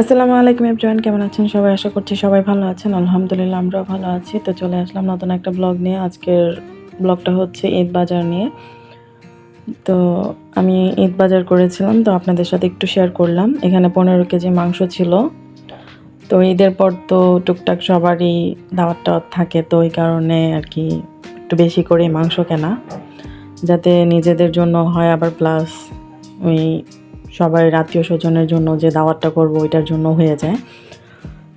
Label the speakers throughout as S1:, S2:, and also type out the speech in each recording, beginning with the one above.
S1: আসসালামু আলাইকুম এভরিওয়ান, কেমন আছেন সবাই? আশা করছি সবাই ভালো আছেন। আলহামদুলিল্লাহ, আমরাও ভালো আছি। তো চলে আসলাম নতুন একটা ব্লগ নিয়ে। আজকের ব্লগটা হচ্ছে ঈদ বাজার নিয়ে। তো আমি ঈদ বাজার করেছিলাম, তো আপনাদের সাথে একটু শেয়ার করলাম। এখানে পনেরো কেজি মাংস ছিল। তো ঈদের পর তো টুকটাক সবারই দাওয়াত টাওয়াত থাকে, তো ওই কারণে আর কি একটু বেশি করে মাংস কেনা। যাতে নিজেদের জন্য হয়, আবার প্লাস ওই সবাই আত্মীয় স্বজনের জন্য যে দাওয়াতটা করব ওইটার জন্য হয়ে যায়।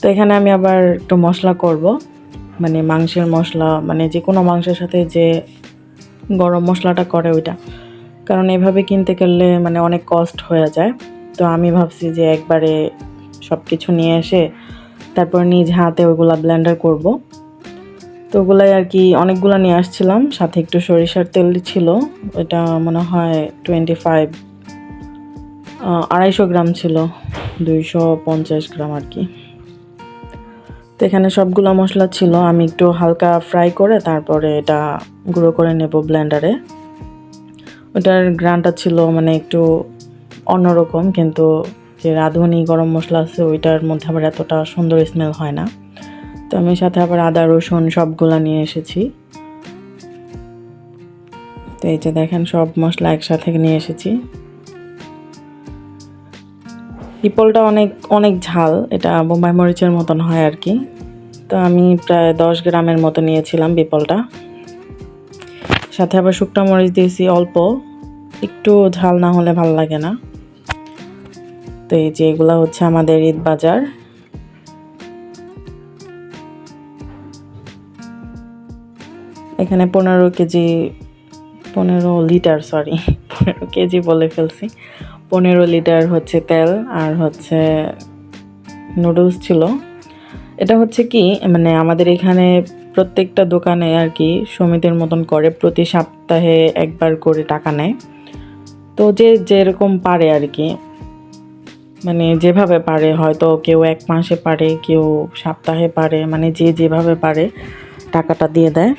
S1: তো এখানে আমি আবার একটু মশলা করব। মানে মাংসের মশলা মানে যে কোনো মাংসের সাথে যে গরম মশলাটা করে ওইটা। কারণ এভাবে কিনতে গেলে মানে অনেক কস্ট হয়ে যায়। তো আমি ভাবছি যে একবারে সব কিছু নিয়ে এসে তারপর নিজ হাতে ওইগুলা ব্লেন্ডার করব। তো ওগুলাই আর কি অনেকগুলো নিয়ে আসছিলাম। সাথে একটু সরিষার তেল ছিল। এটা মনে হয় টোয়েন্টি ফাইভ আড়াইশো গ্রাম ছিল, দুইশো পঞ্চাশ গ্রাম আর কি। তো এখানে সবগুলো মশলা ছিল, আমি একটু হালকা ফ্রাই করে তারপরে এটা গুঁড়ো করে নেব ব্লেন্ডারে ওটার গ্রানটা ছিল মানে একটু অন্যরকম, কিন্তু যে রাঁধুনি গরম মশলা আছে, ওইটার মধ্যে আবার এতটা সুন্দর স্মেল হয় না। তো আমি সাথে আবার আদা, রসুন সবগুলা নিয়ে এসেছি। তো এই যে দেখেন, সব মশলা একসাথে নিয়ে এসেছি। পিপলটা অনেক অনেক ঝাল। এটা বোম্বাই মরিচের মতন হয় আর কি। তো আমি প্রায় দশ গ্রামের মতো নিয়েছিলাম পিপলটা। সাথে আবার শুকনো মরিচ দিয়েছি অল্প। একটু ঝাল না হলে ভালো লাগে না। তো এই যে এগুলো হচ্ছে আমাদের ঈদ বাজার। এখানে পনেরো কেজি, পনেরো লিটার সরি পনেরো কেজি বলে ফেলছি। পনেরো লিটার হচ্ছে তেল আর হচ্ছে নুডলস ছিল। এটা হচ্ছে কি মানে আমাদের এখানে প্রত্যেকটা দোকানে আর কি সমিতির মতন করে প্রতি সপ্তাহে একবার করে টাকা নেয়। তো যে যেরকম পারে আর কি মানে যেভাবে পারে, হয়তো কেউ এক মাসে পারে, কেউ সপ্তাহে পারে মানে যে যেভাবে পারে টাকাটা দিয়ে দেয়।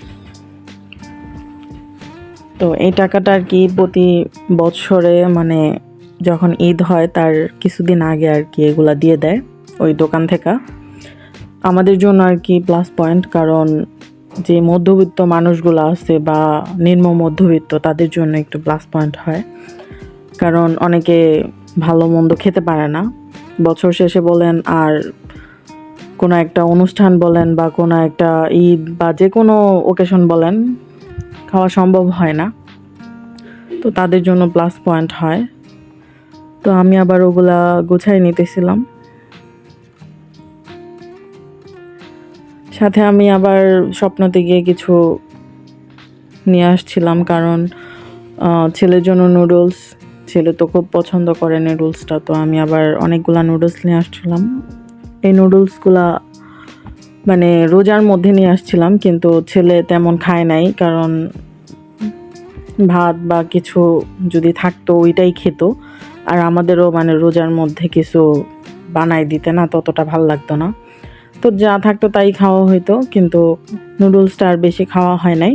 S1: তো এই টাকাটা আর কি প্রতি বছরে মানে যখন ঈদ হয়, তার কিছুদিন আগে আর কি এগুলা দিয়ে দেয় ওই দোকান থেকে। আমাদের জন্য আর কি প্লাস পয়েন্ট কারণ যে মধ্যবিত্ত মানুষগুলো আছে বা নিম্ন মধ্যবিত্ত, তাদের জন্য একটু প্লাস পয়েন্ট হয়। কারণ অনেকে ভালো মন্দ খেতে পারে না। বছর শেষে বলেন, আর কোনো একটা অনুষ্ঠান বলেন বা কোনো একটা ঈদ বা যে কোনো ওকেশন বলেন, খাওয়া সম্ভব হয় না। তো তাদের জন্য প্লাস পয়েন্ট হয়। তো আমি আবার ওগুলা গোছায় নিতেছিলাম। সাথে আমি আবার স্বপ্নতে গিয়ে কিছু নিয়ে আসছিলাম কারণ ছেলের জন্য নুডলস ছেলে তো খুব পছন্দ করে নুডলসটা তো আমি আবার অনেকগুলা নুডলস নিয়ে আসছিলাম। এই নুডলসগুলা মানে রোজার মধ্যে নিয়ে আসছিলাম, কিন্তু ছেলে তেমন খায় নাই কারণ ভাত বা কিছু যদি থাকতো ওইটাই খেত। আর আমাদেরও মানে রোজার মধ্যে কিছু বানাই দিতে না, ততটা ভালো লাগতো না। তো যা থাকতো তাই খাওয়া হইতো, কিন্তু নুডলসটা আর বেশি খাওয়া হয় নাই।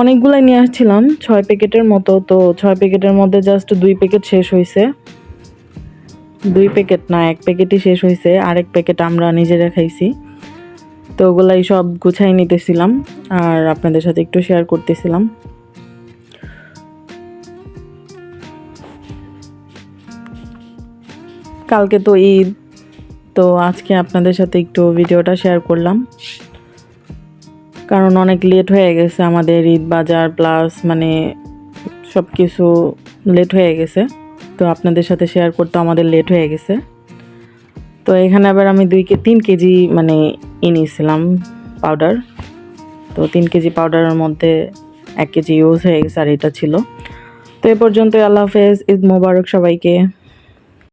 S1: অনেকগুলাই নিয়ে আসছিলাম, ছয় প্যাকেটের মতো, তো ছয় প্যাকেটের মধ্যে জাস্ট দুই প্যাকেট শেষ হয়েছে দুই প্যাকেট না, এক প্যাকেটই শেষ হয়েছে আরেক প্যাকেট আমরা নিজেরা খাইছি। তো ওগুলাই সব গুছাই নিতেছিলাম, আর আপনাদের সাথে একটু শেয়ার করতেছিলাম। কালকে তো ঈদ, তো আজকে আপনাদের সাথে একটু ভিডিওটা শেয়ার করলাম। কারণ অনেক লেট হয়ে গেছে আমাদের ঈদ বাজার প্লাস মানে সব কিছু লেট হয়ে গেছে, তো আপনাদের সাথে শেয়ার করতে আমাদের লেট হয়ে গেছে। তো এখানে আবার আমি দুই কে, তিন কেজি মানে এনেছিলাম পাউডার তো তিন কেজি পাউডারের মধ্যে এক কেজি ইউজ হয়ে গেছে আর এটা ছিল। তো এ পর্যন্ত আল্লাহ হাফেজ, ঈদ মোবারক সবাইকে।